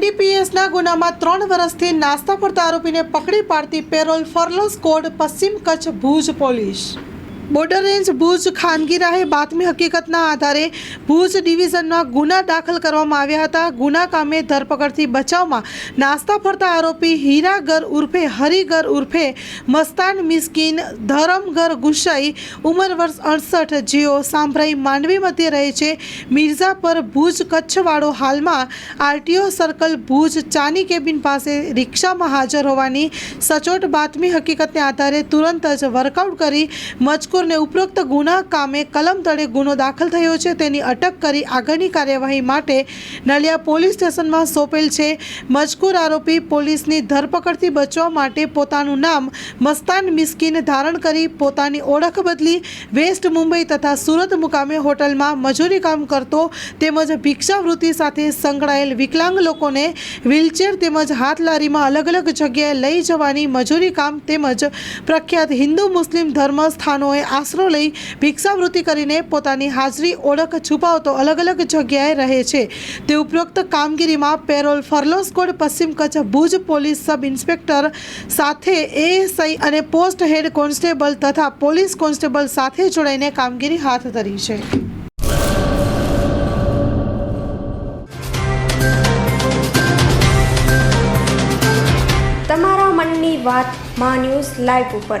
એનડીપીએસના ગુનામાં ત્રણ વર્ષથી નાસ્તા ફરતા આરોપીને પકડી પાડતી પેરોલ ફર્લોસ કોડ પશ્ચિમ Kutch Bhuj police. Border range Bhuj ખાનગી રાહે બાતમી હકીકતના આધારે ભુજ ડિવિઝનમાં ગુના દાખલ કરવામાં આવ્યા હતા. ગુના કામે ધરપકડથી બચાવમાં નાસ્તા ફરતા આરોપી હીરાગર ઉર્ફે, હરિગર ઉર્ફે, મસ્તાન મિસ્કીન, ધરમગર ગુસાઈ ઉંમર વર્ષ અડસઠ, જેઓ સાંભરાઈ માંડવી મધ્યે રહે છે. મિર્ઝા પર ભુજ કચ્છવાળો હાલમાં આરટીઓ સર્કલ ભુજ ચાની કેબિન પાસે રિક્ષામાં હાજર હોવાની સચોટ બાતમી હકીકતને આધારે તુરંત જ વર્કઆઉટ કરી મજકૂરને ઉપરોક્ત ગુના કામે કલમ તળે ગુનો દાખલ થયો છે, તેની અટક કરી આગળની કાર્યવાહી માટે નલિયા પોલીસ સ્ટેશનમાં સોંપેલ છે. મજકૂર આરોપી પોલીસની ધરપકડથી બચવા માટે પોતાનું નામ મસ્તાન મિસ્કીન ધારણ કરી પોતાની ઓળખ બદલી વેસ્ટ મુંબઈ તથા સુરત મુકામે હોટલમાં મજૂરી કામ કરતો તેમજ ભિક્ષાવૃત્તિ સાથે સંકળાયેલ વિકલાંગ લોકોને વ્હીલચેર તેમજ હાથ લારીમાં અલગ અલગ જગ્યાએ લઈ જવાની મજૂરી કામ તેમજ પ્રખ્યાત હિન્દુ મુસ્લિમ ધર્મ સ્થાનોએ આશરો લઈ ભિક્ષાવૃત્તિ કરીને પોતાની હાજરી ઓળખ છુપાવતો અલગ અલગ જગ્યાએ રહે છે. તે ઉપરોક્ત કામગીરીમાં પેરોલ ફરલો સ્કોડ પશ્ચિમ Kutch Bhuj police sub inspector સાથે એએસઆઈ અને પોસ્ટ હેડ કોન્સ્ટેબલ તથા પોલીસ કોન્સ્ટેબલ સાથે જોડાઈને કામગીરી હાથ ધરી છે. તમારા મનની વાતમાં ન્યૂઝ લાઈવ ઉપર.